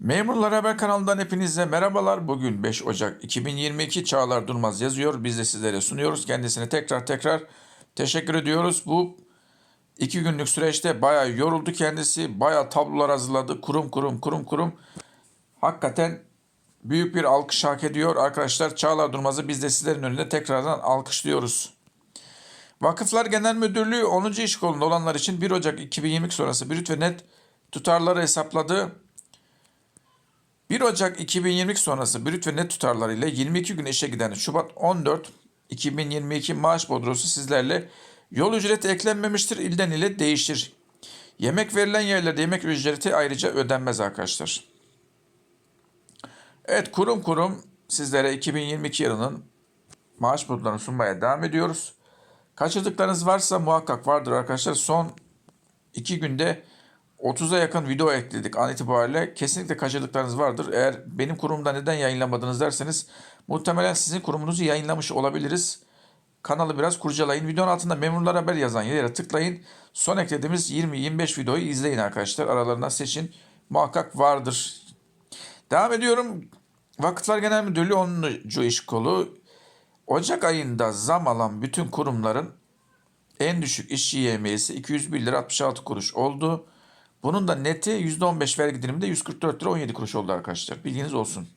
Memurlar Haber kanalından hepinize merhabalar. Bugün 5 Ocak 2022 Çağlar Durmaz yazıyor. Biz de sizlere sunuyoruz. Kendisine tekrar tekrar teşekkür ediyoruz. Bu iki günlük süreçte bayağı yoruldu kendisi. Bayağı tablolar hazırladı. Kurum kurum kurum kurum. Hakikaten büyük bir alkış hak ediyor. Arkadaşlar Çağlar Durmaz'ı biz de sizlerin önünde tekrardan alkışlıyoruz. Vakıflar Genel Müdürlüğü 10. iş kolunda olanlar için 1 Ocak 2022 sonrası brüt ve net tutarları hesapladı. 1 Ocak 2022 sonrası brüt ve net tutarları ile 22 gün işe giden Şubat 14 2022 maaş bodrosu sizlerle yol ücreti eklenmemiştir ilden ile değişir. Yemek verilen yerlerde yemek ücreti ayrıca ödenmez arkadaşlar. Evet kurum kurum sizlere 2022 yılının maaş bodrolarını sunmaya devam ediyoruz. Kaçırdıklarınız varsa muhakkak vardır arkadaşlar. Son 2 günde 30'a yakın video ekledik an itibariyle. Kesinlikle kaçırdıklarınız vardır. Eğer benim kurumumda neden yayınlamadınız derseniz muhtemelen sizin kurumunuzu yayınlamış olabiliriz. Kanalı biraz kurcalayın. Videonun altında memurlar haber yazan yere tıklayın. Son eklediğimiz 20-25 videoyu izleyin arkadaşlar. Aralarından seçin. Muhakkak vardır. Devam ediyorum. Vakıflar Genel Müdürlüğü 10. iş kolu. Ocak ayında zam alan bütün kurumların en düşük işçi yemiyesi 201 lira 66 kuruş oldu. Bunun da neti %15 vergi diliminde 144 lira 17 kuruş oldu arkadaşlar. Bilginiz olsun.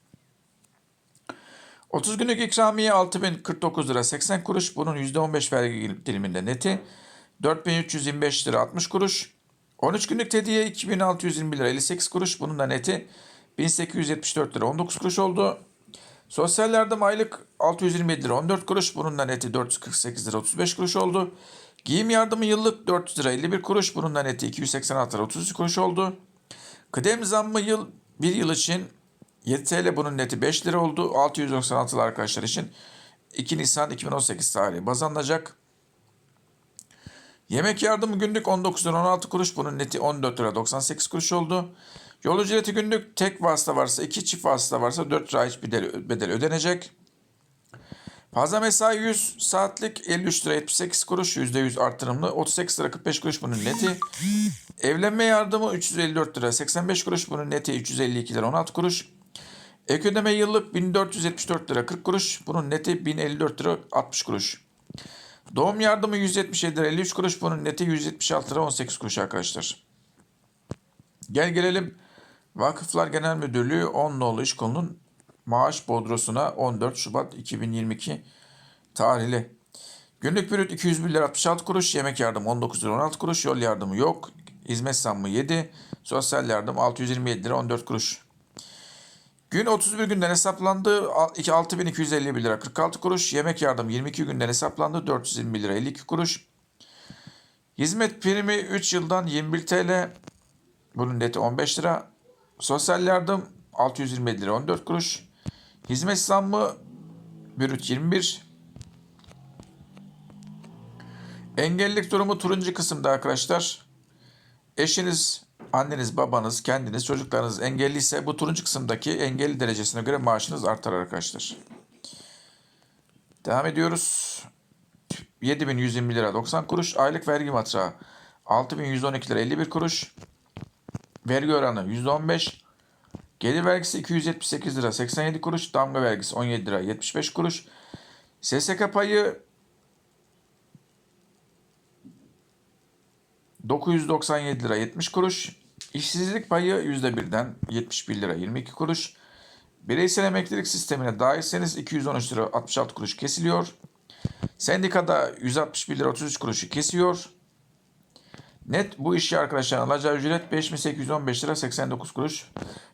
30 günlük ikramiye 6049 lira 80 kuruş. Bunun %15 vergi diliminde neti 4325 lira 60 kuruş. 13 günlük tediye 2620 lira 58 kuruş. Bunun da neti 1874 lira 19 kuruş oldu. Sosyal yardım aylık 627 lira 14 kuruş. Bunun da neti 448 lira 35 kuruş oldu. Giyim yardımı yıllık 400 lira 51 kuruş. Bunun neti 286 lira 33 kuruş oldu. Kıdem zammı yıl bir yıl için 7 TL bunun neti 5 lira oldu. 696 lira arkadaşlar için 2 Nisan 2018 tarihi baz alınacak. Yemek yardımı günlük 19 lira 16 kuruş. Bunun neti 14 lira 98 kuruş oldu. Yol ücreti günlük tek vasıta varsa 2 çift vasıta varsa 4 lira iç bedel, bedel ödenecek. Fazla mesai 100 saatlik 53 lira 78 kuruş %100 artırımlı 38 lira 45 kuruş bunun neti. Evlenme yardımı 354 lira 85 kuruş bunun neti 352 lira 16 kuruş. Ek ödeme yıllık 1474 lira 40 kuruş bunun neti 1054 lira 60 kuruş. Doğum yardımı 177 lira 53 kuruş bunun neti 176 lira 18 kuruş arkadaşlar. Gel gelelim Vakıflar Genel Müdürlüğü 10 nolu iş kolunun maaş bodrosuna 14 Şubat 2022 tarihli. Günlük brüt 201 lira 66 kuruş, yemek yardımı 19 lira 16 kuruş, yol yardımı yok, hizmet zammı 7, sosyal yardım 627 lira 14 kuruş. Gün 31 günden hesaplandı 6251 lira 46 kuruş, yemek yardım 22 günden hesaplandı 420 lira 52 kuruş. Hizmet primi 3 yıldan 21 TL, bunun neti 15 lira. Sosyal yardım 627 lira 14 kuruş. Hizmet zammı bürüt 21. Engellilik durumu turuncu kısımda arkadaşlar. Eşiniz, anneniz, babanız, kendiniz, çocuklarınız engelliyse bu turuncu kısımdaki engelli derecesine göre maaşınız artar arkadaşlar. Devam ediyoruz. 7120 lira 90 kuruş. Aylık vergi matrağı 6112 lira 51 kuruş. Vergi oranı %15. Gelir vergisi 278 lira 87 kuruş. Damga vergisi 17 lira 75 kuruş. SSK payı 997 lira 70 kuruş. İşsizlik payı %1'den 71 lira 22 kuruş. Bireysel emeklilik sistemine dahilseniz 213 lira 66 kuruş kesiliyor. Sendikada 161 lira 33 kuruşu kesiyor. Net bu işi arkadaşlar alacağı ücret 5815 lira 89 kuruş.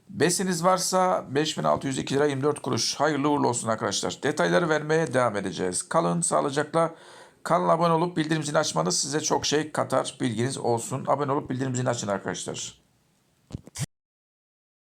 Besiniz varsa 5602 lira 24 kuruş. Hayırlı uğurlu olsun arkadaşlar. Detayları vermeye devam edeceğiz. Kalın sağlıcakla. Kanala abone olup bildirim zilini açmanız size çok şey katar. Bilginiz olsun. Abone olup bildirim zilini açın arkadaşlar.